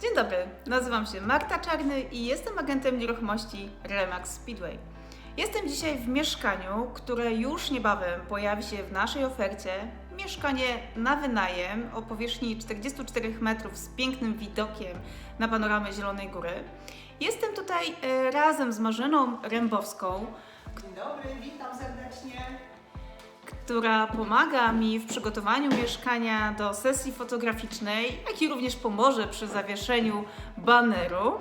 Dzień dobry, nazywam się Marta Czarny i jestem agentem nieruchomości Remax Speedway. Jestem dzisiaj w mieszkaniu, które już niebawem pojawi się w naszej ofercie. Mieszkanie na wynajem o powierzchni 44 metrów z pięknym widokiem na panoramę Zielonej Góry. Jestem tutaj e, razem z Marzyną Rębowską, Dzień dobry, witam serdecznie. Która pomaga mi w przygotowaniu mieszkania do sesji fotograficznej, jak i również pomoże przy zawieszeniu baneru.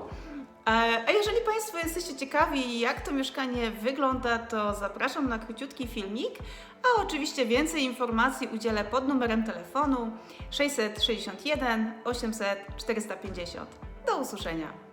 E, A jeżeli Państwo jesteście ciekawi, jak to mieszkanie wygląda, to zapraszam na króciutki filmik, a oczywiście więcej informacji udzielę pod numerem telefonu 661 800 450. Do usłyszenia.